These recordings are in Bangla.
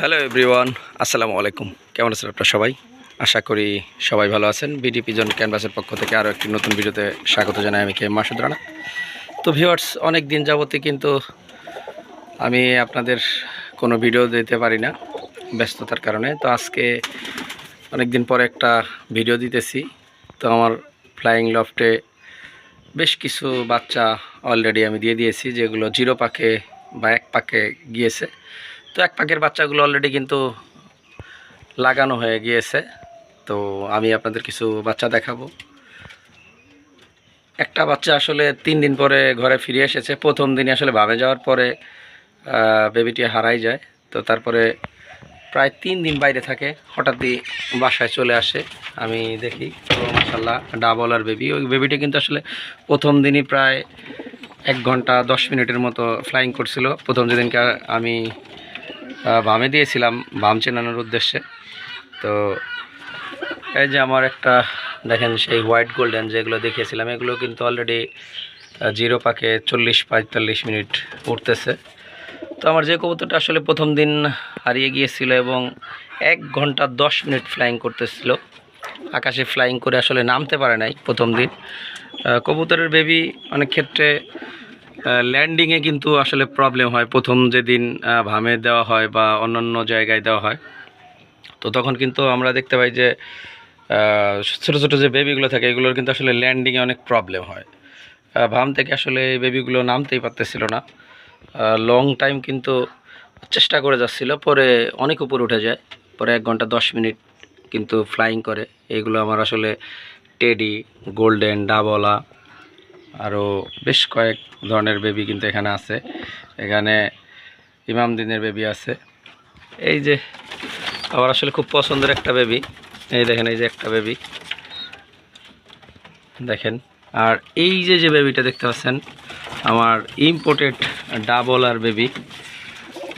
হ্যালো এভরিওয়ান আসসালামু আলাইকুম কেমন আছেন আপনারা সবাই? আশা করি সবাই ভালো আছেন। বিডি জন ক্যানভাসের পক্ষ থেকে আরও একটি নতুন ভিডিওতে স্বাগত জানাই আমি কে মাসুদ রানা। তো ভিউয়ার্স অনেক দিন যাবতে কিন্তু আমি আপনাদের কোনো ভিডিও দিতে পারি না ব্যস্ততার কারণে। তো আজকে অনেক দিন পরে একটা ভিডিও দিতেছি। তো আমার ফ্লাইং লফটে বেশ কিছু বাচ্চা অলরেডি আমি দিয়ে দিয়েছি, যেগুলো জিরো পাকে বা এক পাকে গিয়েছে। তো এক পাকের বাচ্চাগুলো অলরেডি কিন্তু লাগানো হয়ে গিয়েছে। তো আমি আপনাদের কিছু বাচ্চা দেখাবো। একটা বাচ্চা আসলে তিন দিন পরে ঘরে ফিরে এসেছে। প্রথম দিনে আসলে ভাবে যাওয়ার পরে বেবিটি হারাই যায়। তো তারপরে প্রায় তিন দিন বাইরে থাকে। হঠাৎই বাসায় চলে আসে। আমি দেখি মাসাল্লাহ ডাবল আর বেবি ওই বেবিটি কিন্তু আসলে প্রথম দিনই প্রায় এক ঘণ্টা দশ মিনিটের মতো ফ্লাইং করছিল। প্রথম যেদিনকে আমি বামে দিয়েছিলাম, বাম চেনানোর উদ্দেশ্যে। তো এই যে আমার একটা, দেখেন সেই হোয়াইট গোল্ডেন যেগুলো দেখিয়েছিলাম, এগুলো কিন্তু অলরেডি জিরো পাকে চল্লিশ, পঁয়তাল্লিশ মিনিট উঠতেছে। তো আমার যে কবুতরটা আসলে প্রথম দিন হারিয়ে গিয়েছিল এবং এক ঘণ্টা দশ মিনিট ফ্লাইং করতেছিল, আকাশে ফ্লাইং করে আসলে নামতে পারে নাই প্রথম দিন। কবুতরের বেবি অনেক ক্ষেত্রে ল্যান্ডিংয়ে কিন্তু আসলে প্রবলেম হয়। প্রথম যেদিন ভামে দেওয়া হয় বা অন্যান্য জায়গায় দেওয়া হয়, তো তখন কিন্তু আমরা দেখতে পাই যে ছোটো ছোটো যে বেবিগুলো থাকে, এগুলোর কিন্তু আসলে ল্যান্ডিংয়ে অনেক প্রবলেম হয়। ভাম থেকে আসলে এই বেবিগুলো নামতেই পারতেছিল না। লং টাইম কিন্তু চেষ্টা করে যাচ্ছিল, পরে অনেক উপরে উঠে যায়। পরে এক ঘণ্টা দশ মিনিট কিন্তু ফ্লাইং করে। এগুলো আমার আসলে টেডি গোল্ডেন ডাবলা আরও বেশ কয়েক ধরনের বেবি কিন্তু এখানে আছে। এখানে ইমাম দিনের বেবি আছে। এই যে, আমার আসলে খুব পছন্দের একটা বেবি এই দেখেন, এই যে একটা বেবি দেখেন, আর এই যে যে বেবিটা দেখতে পাচ্ছেন, আমার ইম্পোর্টেড ডাবল আর বেবি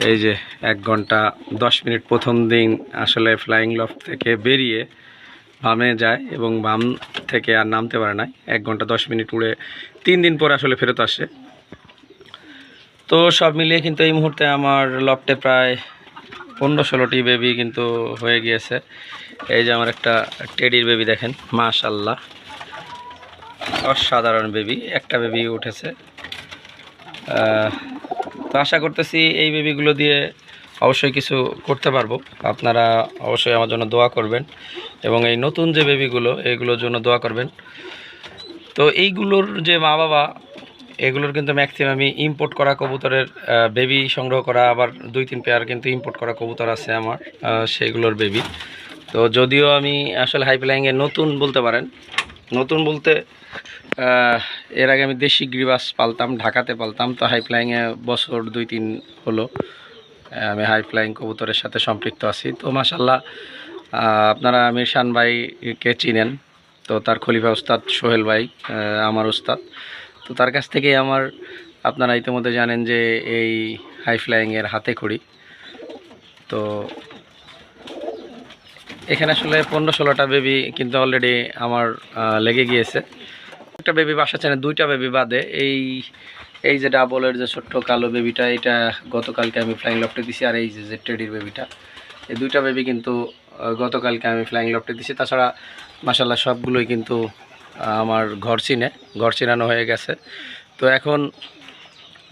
এই যে, এক ঘণ্টা দশ মিনিট প্রথম দিন আসলে ফ্লাইং লফট থেকে বেরিয়ে বামে যায় এবং বাম থেকে আর নামতে পারে না এক ঘণ্টা দশ মিনিট উড়ে তিন দিন পর আসলে ফেরত আসে। তো সব মিলিয়ে কিন্তু এই মুহূর্তে আমার লফটে প্রায় পনেরো ষোলোটি বেবি কিন্তু হয়ে গিয়েছে। এই যে আমার একটা টেডির বেবি দেখেন মাশাল্লাহ অসাধারণ বেবি, একটা বেবি উঠেছে। তো আশা করতেছি এই বেবিগুলো দিয়ে অবশ্যই কিছু করতে পারব। আপনারা অবশ্যই আমার জন্য দোয়া করবেন এবং এই নতুন যে বেবিগুলো এইগুলোর জন্য দোয়া করবেন। তো এইগুলোর যে মা বাবা এগুলোর কিন্তু ম্যাক্সিমামই ইম্পোর্ট করা কবুতরের বেবি সংগ্রহ করা আবার দুই তিন পেয়ার কিন্তু ইম্পোর্ট করা কবুতর আছে আমার আহ, সেইগুলোর বেবি তো যদিও আমি আসলে হাইপ্লাইংয়ে নতুন বলতে পারেন নতুন বলতে এর আগে আমি দেশি গ্রিবাস পালতাম ঢাকাতে পালতাম তো হাই ফ্লাইংয়ে বছর দুই তিন হলো। আমি হাই ফ্লাইং কবুতরের সাথে সম্পৃক্ত আছি। তো মাসাল্লাহ আপনারা আমির শান ভাইকে চিনেন। তো তার খলিফা উস্তাদ সোহেল ভাই আমার উস্তাদ। তো তার কাছ থেকেই আমার, আপনারা ইতিমধ্যে জানেন যে এই হাই ফ্লাইংয়ের হাতে খড়ি। তো এখানে আসলে পনেরো ষোলোটা বেবি কিন্তু অলরেডি আমার লেগে গিয়েছে। একটা বেবি বাসা চেনে, দুইটা বেবি বাদে। এই এই যে ডাবলের যে ছোট্ট কালো বেবিটা এটা গতকালকে আমি ফ্লাইং লফটে দিছি, আর এই যে টেডির বেবিটা এই দুইটা বেবি কিন্তু গতকালকে আমি ফ্লাইং লফটে দিছি। তাছাড়া মাসাল্লাহ সবগুলোই কিন্তু আমার ঘর চিনে। ঘর চিনানো হয়ে গেছে। তো এখন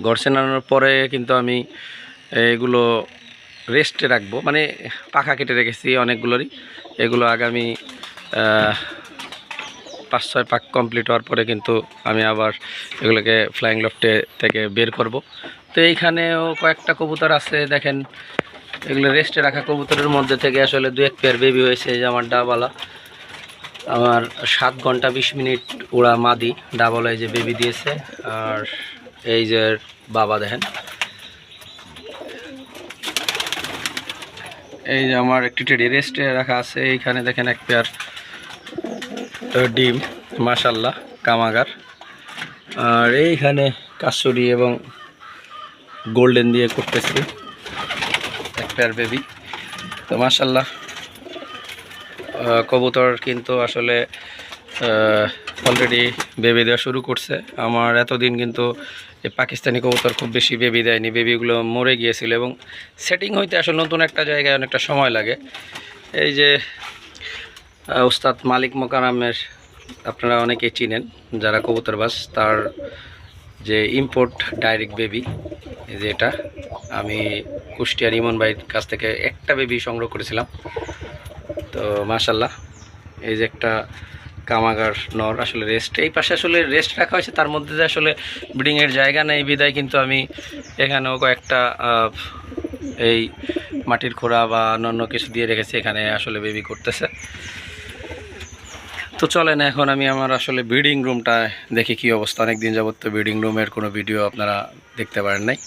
ঘর চেনানোর পরে কিন্তু আমি এগুলো রেস্টে রাখব। মানে পাখা কেটে রেখেছি অনেকগুলোরই। এগুলো আগামী পাঁচ, ছয় পাক কমপ্লিট হওয়ার পরে কিন্তু আমি আবার এগুলোকে ফ্লাইং লফটে থেকে বের করব। তো এইখানেও কয়েকটা কবুতর আছে, দেখেন। এগুলো রেস্টে রাখা কবুতরের মধ্যে থেকে আসলে দু এক পেয়ার বেবি হয়েছে যে আমার ডাবালা। আমার সাত ঘণ্টা বিশ মিনিট ওড়া মাদি, ডাবলা যে বেবি দিয়েছে। আর এই যে বাবা, দেখেন। এই যে আমার একটি টেডি রেস্টে রাখা আছে, এইখানে দেখেন এক পেয়ার ডিম মাশাল্লাহ কামাগার। আর এইখানে কাসুরি এবং গোল্ডেন দিয়ে করতেছি, এক পেয়ার বেবি তো মাশাল্লাহ কবুতর কিন্তু আসলে অলরেডি বেবি দেওয়া শুরু করছে। আমার এতদিন কিন্তু এই পাকিস্তানি কবুতর খুব বেশি বেবি দেয়নি। বেবিগুলো মরে গিয়েছিল এবং সেটিং হইতে আসলে নতুন একটা জায়গায় অনেকটা সময় লাগে। এই যে উস্তাদ মালিক মোকারামের, আপনারা অনেকেই চিনেন, যারা কবুতরবাস তার যে ইম্পোর্ট ডাইরেক্ট বেবি যে এটা, আমি কুষ্টিয়ার ইমন ভাইয়ের কাছ থেকে একটা বেবি সংগ্রহ করেছিলাম। তো মাশাল্লাহ এই যে একটা কামাগার নর, আসলে রেস্ট এই পাশে আসলে রেস্ট রাখা হয়েছে, তার মধ্যে যে আসলে ব্রিডিংয়ের জায়গা নেই বিদায়, কিন্তু আমি এখানেও কয়েকটা এই মাটির খোড়া বা অন্য কিছু দিয়ে রেখেছি, এখানে আসলে বেবি করতেছে। তো চলেন, এখন আমি আমার আসলে ব্রিডিং রুমটা দেখি কি অবস্থা। অনেক দিন যাবত তো ব্রিডিং রুমের কোনো ভিডিও আপনারা দেখতে পারেন নাই।